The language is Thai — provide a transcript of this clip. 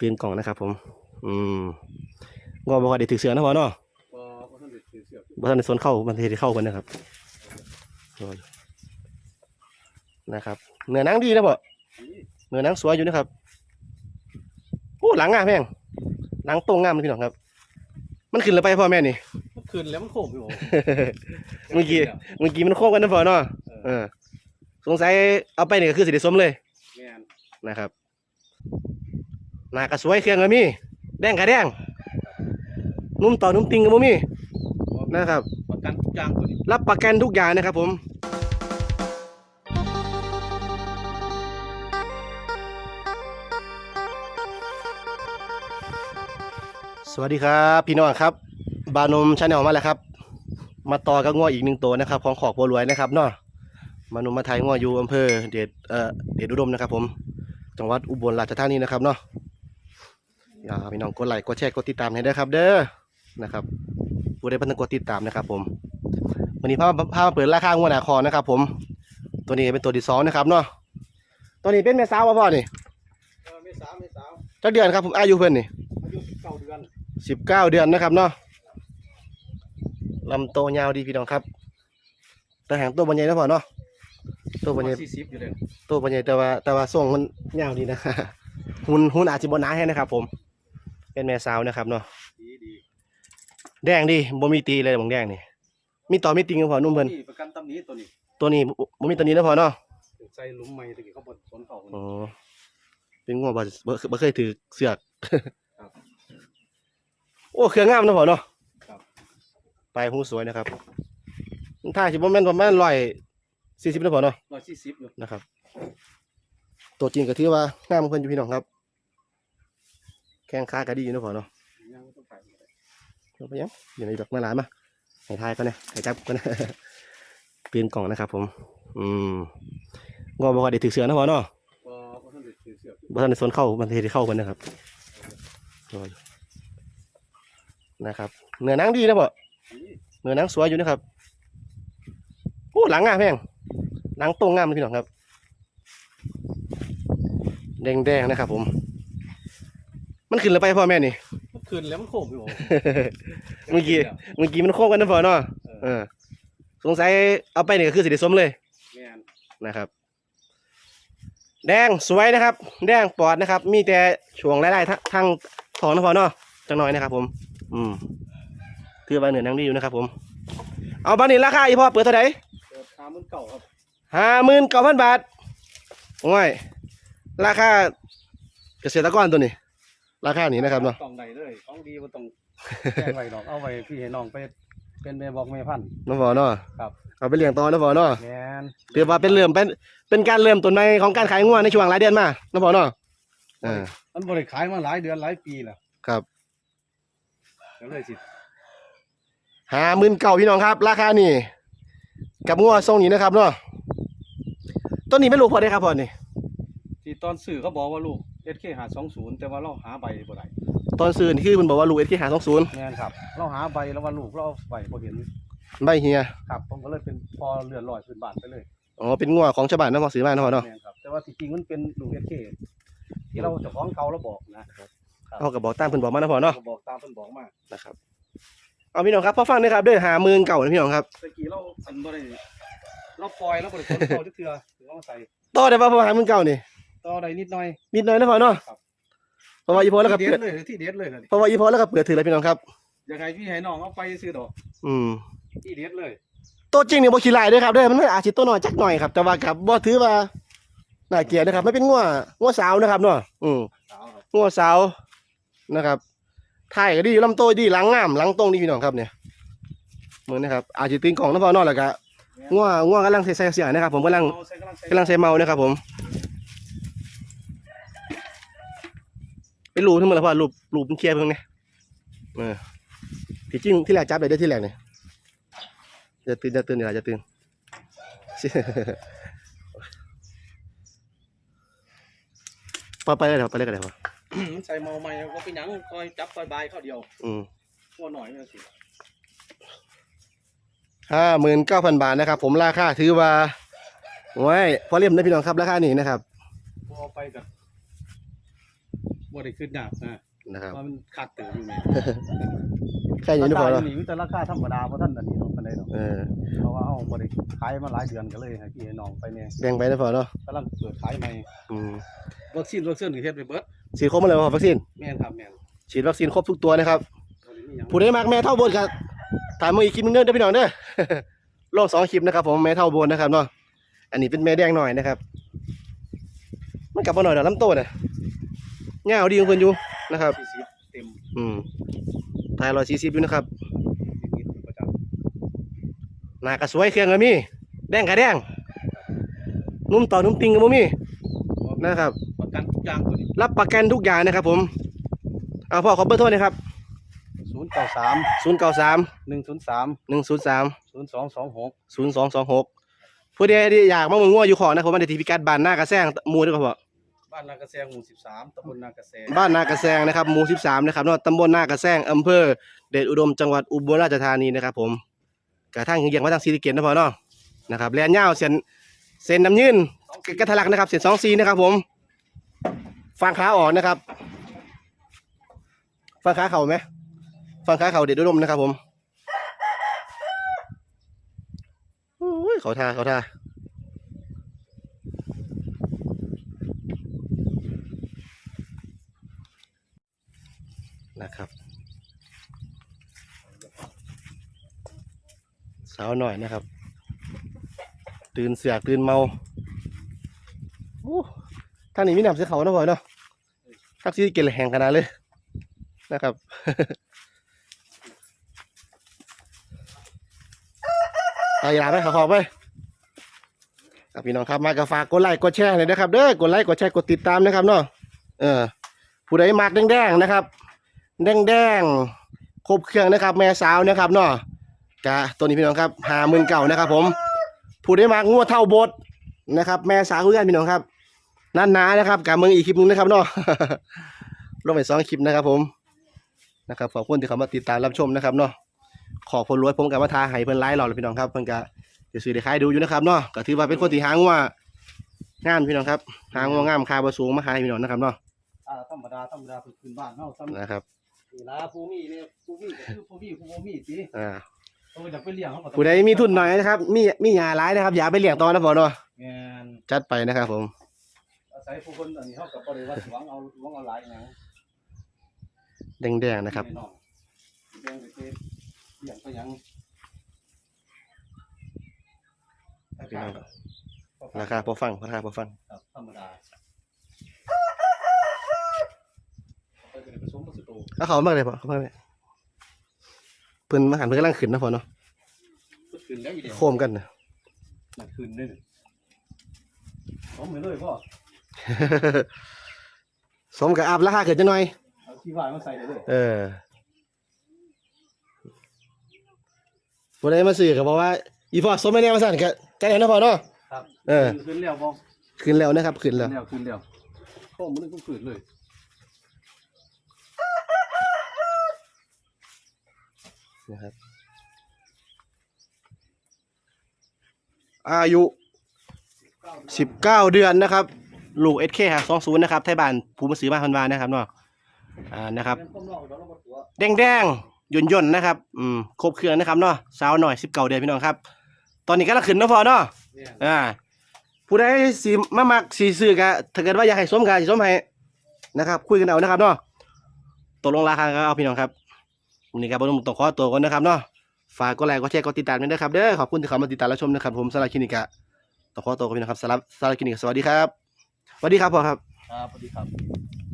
ตื่นกล่องนะครับ ผม อืมงอบอกว่าเดี๋ยวถือเสือนะพ่อเนาะบ่บ่ทันได้ถือเสือกบ่ทันในสวนเข้ามันเทเข้ากันนะครับนะครับเนื้อหนังดีนะพ่อนี่เนื้อหนังสวยอยู่นะครับโอ้หลังงามแพงหลังตรงงามเลยพี่น้องครับ มันขึ้นแล้วไปพ่อแม่นี่มันคืนแล้วมันโคมอยู่เมื่อกี้เมื่อกี้มันโค้งกันนะพ่อเนาะเออสงสัยเอาไปนี่ก็คือสิได้สมเลยแม่นนะครับ หน้ากระสวยเครื่องก็มีแดงกระแดงนุ่มต่อนุ่มติงก็บ่มีบ่นะครับประกันทุกอย่างตัวนี้รับประกันทุกอย่างนะครับผมสวัสดีครับพี่น้องครับ บานมชาแนลมาแล้วครับ มาต่อกับง้ออีกหนึ่งตัวนะครับ ของขอกบัวรวยนะครับเนาะบานมมาไทยง้ออยู่อำเภอเดชเอ่อเดชอุดมนะครับ ผม จังหวัดอุบลราชธานีนะครับเนาะ อย่าพี่น้องกดไลค์กดแชร์กดติดตามให้ด้วยครับ เด้อนะครับผู้ใดเพิ่นกดติดตามนะครับ ผมวันนี้พามาพามาเปิดราคางวดหนาคอนะครับ ผม ตัวนี้เป็นตัวที่สองนะครับเนาะตัวนี้เป็นแม่สาวบ่พ่อนี่เออเมษาเมษาจักเดือนครับผมอายุเพิ่นนี่อายุ19เดือนสิบเก้าเดือนนะครับเนาะลำโตวยาวดีพี่น้องครับแต่หางตัวบรรยายนะพ่อเนาะตัวบรรยาย40อยู่เลยตัวบรรยายแต่ว่าแต่ว่าส่งมันยาวดีนะ หุ่นหุ่นอาจจะบนหนาให้นะครับผม เป็นแม่สาวนะครับเนาะดีดีแดงดีบ่มีตีเลยบางแดงนี่มีต่อมีติงกับพ่อนุ่มเพิ่นนี่ประกันตำหนี้ตัวนี้ตัวนี้บ่บ่มีตัวนี้นะพ่อเนาะใส่หลุมใหม่ตะกี้เขาบดสวนเขาอ๋อเป็นงัวบ่บ่บ่เคยถือเสือกครับโอ้เครื่องงามนะพ่อเนาะครับไปหูสวยนะครับถ้าสิบ่แม่นประมาณ140นะพ่อเนาะ140อยู่นะครับ ตัวจริงก็ถือว่างามเพิ่นอยู่พี่น้องครับ แข้งขาก็ดีอยู่นะพ่อเนาะยังต้องไปเอาไปยังอยู่ในดอกมาหลานมาให้ทายก่อนนะให้จับก่อนนะเปลี่ยนกล่องนะครับ ผม อืมงอบอกว่าเดี๋ยวถือเสือนะพ่อเนาะบ่บ่ทันได้ถือเสือกบ่ทันในสวนเข้ามันเทเข้ากันนะครับรออยู่นะครับเนื้อหนังดีนะพ่อนี่เนื้อหนังสวยอยู่นะครับโอ้หลังงามแพงหลังตรงงามเลยพี่น้องครับ แดงๆนะครับ ผม มันขึ้นแล้วไปพ่อแม่นี่ มันคืนแล้วมันโคมอยู่เมื่อกี้เมื่อกี้มันโค้งกันนะพ่อเนาะเอเอออสงสัยเอาไปนี่ก็คือสิได้สมเลยแม่นนะครับ แดงสวยนะครับ แดงปอดนะครับ มีแต่ช่วงไล่ๆททางทองนะพ่อเนาะจังหน่อยนะครับ ผม อืมคือว่าเหนือหนังดีอยู่นะครับ ผม เอาบันนี้ราคาอีพ่อเปิดเท่าไหร่เปิดตามมันเก่าครับห้าหมื่นเก้าพันบาทโอ้ยราคาเกษตรกรตัวนี้ ราคานี้นะครับเนาะต้องได้เลยของดีบ่ต้องแจ้งไว้ดอกเอาไว้พี่ให้น้องไปเป็นแม่บอกแม่พันธุ์น้องพ่อเนาะครับเอาไปเลี้ยงต่อน้องพ่อเนาะแม่นถือว่าเป็นเริ่มเป็นเป็นการเริ่มต้นใหม่ของการขายงัวในช่วงหลายเดือนมาน้องพ่อเนาะอ่ามันบริขายมาหลายเดือนหลายปีแล้วครับก็เลยสิห้าหมื่นเก้าพี่น้องครับ ราคานี่กับงัวทรงนี้นะครับเนาะต้นนี้ไม่รู้พอได้ครับพอนี่ที่ตอนสื่อเขาบอกว่าลูก SK หา20แต่ว่าเราหาใบบ่ได้ตอนซื้อนี่คือมันบอกว่าลูกเอสที่หาสองศูนย์แม่นครับ เราหาใบแล้วว่าลูกเราเอาใบบ่เห็นใบเฮียครับผมก็เลยเป็นพอเลื่อนลอยขึ้นบ้านไปเลยอ๋อเป็นงัวของชาวบ้านนะพอซื้อมานะพอเนาะแม่นครับแต่ว่าที่จริงมันเป็นลูก SK ที่เราเจ้าของเขาเราบอกนะเอากับบอกตามเพิ่นบอกมานะพอเนาะก็บอกตามเพิ่นบอกมานะครับเอาพี่น้องครับพอฟังนะครับเด้วยหาหมื่นเก่านะพี่น้องครับตะกี้เราอันบ่ได้เราปล่อยเราบ่ได้คนเขาจักเทื่อถึงเอามาใส่ต่อได้ป่ะพอหาหมื่นเก่านี่ ต่อได้นิดหน่อย นิดหน่อยนะพอเนาะครับ เพราะว่าอีพอแล้วก็ที่เปิเด็ดดเลยที่เด็ดเลยนะนี่เพราะว่าอีพอแล้วก็เปิดถือเลยพี่น้องครับอยากให้พี่ให้น้องเอาไปซื้อดอกอืมที่เด็ดเลยตัวจริงเนี่ยบ่ขี้ลายเด้วยครับเด้อมันอาจสิตัวน้อยจักหน่อยครับแต่ว่ากับบ่ถือว่าน่าเกลียดนะครับไม่เป็นงัวงัวสาวนะครับเนาะอืม สาวครับงัวสาวนะครับถ่ายก็ดีลำโตวดีหลังงามหลังตรงดีพี่น้องครับเนี่ยเหมือนนะครับ อาจจะตีนกล่องนะพอนอนแล้วก็งัวงัวกำลังใส่ใส่เสียนะครับผมกำลังเอาใส่กำลังใส่กำลังใส่เมานะครับผม ไปรูปทั้งหมดแล้วพ่อรูปรูปมันเคลียร์เพิ่งเนี่ยเออที่จริงที่แรกจับได้เด้อที่แรกเนี่ยจะตื่นจะตื่นเดี๋ยวจะตื่นไปไปเลยครับไปเลยกันเลยครับมันใส่เมาใหม่ก็เป็นหยังคอยจับคอยบายเข้าเดียว อืมหัวหน่อยนี่สิห้าหมื่นเก้าพันบาทนะครับ ผมราคาถือว่าไว้พอเรียมนะพี่น้องครับราคานี้นะครับพอเอาไปกับ บ่ได้ขึ้นยากนะนะครับ ว่ามันคักเติบอยู่นี่แค่นี้นี่พอราแล้วคาอยู่นี่มีแต่ราคาธรรมดาบ่ทันอันนี้ดอกปานใดดอกเออเพราะว่าเฮาบ่ได้ขายมาหลายเดือนก็เลยให้พี่ให้น้องไปเนี่ยแบ่งไปได้พอเนาะกำลังเปิดขายใหม่อืมวัคซีนวัคซีนก็เฮ็ดไปเบิดฉีดครบหมาเลยบ่วัคซีนแม่นครับแม่นฉีดวัคซีนครบทุกตัวนะครับตัวนี้มีหยังผู้ใดมักแม่เท่าโบนครับตามมืออีกคลิปหนึงเด้อเด้อพี่น้องเด้อโลกสองคลิปนะครับ ผมแม่เท่าโบนนะครับเนาะอันนี้เป็นแม่แดงหน่อยนะครับ มันกลับมาหน่อยเดี๋ยวลำโตน่ะ เงาวดีของเพิ่นอยู่นะครับ40เต็มอืมทายร้อยสี่สิบอยู่นะครับนิดๆประจำหน้ากระสวยเครื่องก็มีแดงกระแดงนุ่มต่อนุ่มติงก็บ่มีนะครับ ประกันทุกอย่างตัวนี้รับประกันทุกอย่างนะครับ ผมเอาพ่อขอเบอร์โทรหนะครับ093ศูนย์เก้าสาม103หนึ่งศูนย์สาม0226ศูนย์สองสองหกผู้ใดที่อยากมาเมืองงัวอยู่ขอนะผมมาเดทีพิกัดบ้านหน้ากระแซงหมู่ด้วยครับพ่อ บ้านนากระแซงหมู่13ตำบลนากระแซงบ้านนากระแซงนะครับหมู่สิบสามนะครับเนาะตำบลนากระแซงอำเภอเดชอุดมจังหวัดอุบลราชธานีนะครับผมกระทั่งเยียงมาทางศรีสะเกษนะพ่อเนาะนะครับแลนยาวเส้นเส้นน้ำยืนกระทะลักนะครับเส้นสองซีนะครับผมฟังขาออกนะครับฟังขาเข่าไหมฟังขาเข่าเดชอุดมนะครับผมโอ้ยเขาท่าเขาท่า นะครับ สาวหน่อยนะครับ ตื่นเสือกตื่นเมาโอ้ทางนี้มีน้ำเสียเขานะพ่อยเนาะทักซี่เกลแห่งขนาดเลยนะครับเอาอย่าไปขอขอบไปครับพี่น้องครับมากระฝากกดไลค์กดแชร์เลยนะครับเด้อกดไลค์กดแชร์กดติดตามนะครับเนาะเออผู้ใดมักแดงๆนะครับ แดงแดงๆครบเครื่องนะครับ แม่สาวนะครับเนาะกะตัวนี้พี่น้องครับหาหมื่นเก่านะครับ ผมผู้ได้มากงวดเท่าโบดนะครับ แม่สาวเพื่อนพี่น้องครับนั่นนานะครับกับเมืองอีกคลิปหนึงนะครับเนาะลงไปสองคลิปนะครับ ผมนะครับขอบคุณที่เขามาติดตามรับชมนะครับเนาะขอบคนรวยผมกับมาทาให้เพิ่นไลฟ์เราเลยพี่น้องครับเพิ่นกะจะซื้อได้ขายดูอยู่นะครับเนาะก็ถือว่าเป็นคนที่หางว่างามพี่น้องครับหางว่างามคาบสูงมาขายให้พี่น้องนะครับเนาะอ่าธรรมดาธรรมดาคือขึ้นบ้านเฮาซ้ำนะครับ นี่ล่ะผู้มีเนี่ยผู้มีก็คือผู้มีผู้บ่มีสิอ่าเอออยากไปเลี้ยงเขาก็ต้องผู้ใดมีทุนหน่อยนะครับ มีมียาร้ายนะครับอย่าไปเลี้ยงตอนนะพอเนาะแม่นจัดไปนะครับผม อาศัยผู้คนอันนี้เฮาก็บ่ได้ว่าสิหวังเอาหวังเอาหลายหยังแดงๆนะครับแม่องแดงไปเฮ็ดเลี้ยงไปหยังพี่น้องครับราคาพอฟังราคาพอฟัง ครับธรรมดา ไปเป็นผสมผสมโตเอาเขามากเลยพอเขามากเลยเพิ่นมาหันเพิ่นกำลังขึ้นนะพอเนาะพุดขึ้นแล้วอีเดียวโคมกันนะมันขึ้นด้วยนี่ผมไปเลยพ่อสมกับอัพราคาเกิดจะหน่อย เอาขี้ฝ่ายมาใส่ได้เลยเออผู้ใดมาซื้อก็บอกว่า อีพอสมไม่แน่มาสั่นก็ใจเห็นนะพอเนาะ ครับเออขึ้นแล้วบ่ขึ้นแล้วนะครับ ขึ้นขึ้แล้วนแล้วขึ้นแล้วพ่อมันก็ขึ้นเลย นะครับ อายุสิบเก้าเดือนนะครับ ลูกเอสเคสองศูนย์นะครับไทยบ้านภูมิซื้อมาพันวานะครับเนาะอ่านะครับเป็นต้มเหล้าเดี๋ยวเรามาตัวแดงแดงๆย่นย่นๆนะครับ อืม ครบเครื่องนะครับเนาะสาวหน่อยสิบเก้าเดือนพี่น้องครับ ตอนนี้ก็ลังขึ้นเนาะพอเนาะเนี่ยอ่า ผู้ใดสีมามักสีซื้อกะถ้าเกิดว่าอยากให้สมกะสิสมให้นะครับ คุยกันเอานะครับเนาะตกลงราคาก็เอาพี่น้องครับ วันนี้ครับผมต้องขอตัวก่อนนะครับเนาะฝากกดไลค์กดแชร์กดติดตามด้วยนะครับเด้อขอบคุณที่เข้ามาติดตามและชมนะครับผมสลาคลินิกะต้องขอตัวก่อนนะครับสลาสลาคลินิกสวัสดีครับสวัสดีครับพ่อครับครับสวัสดีครับ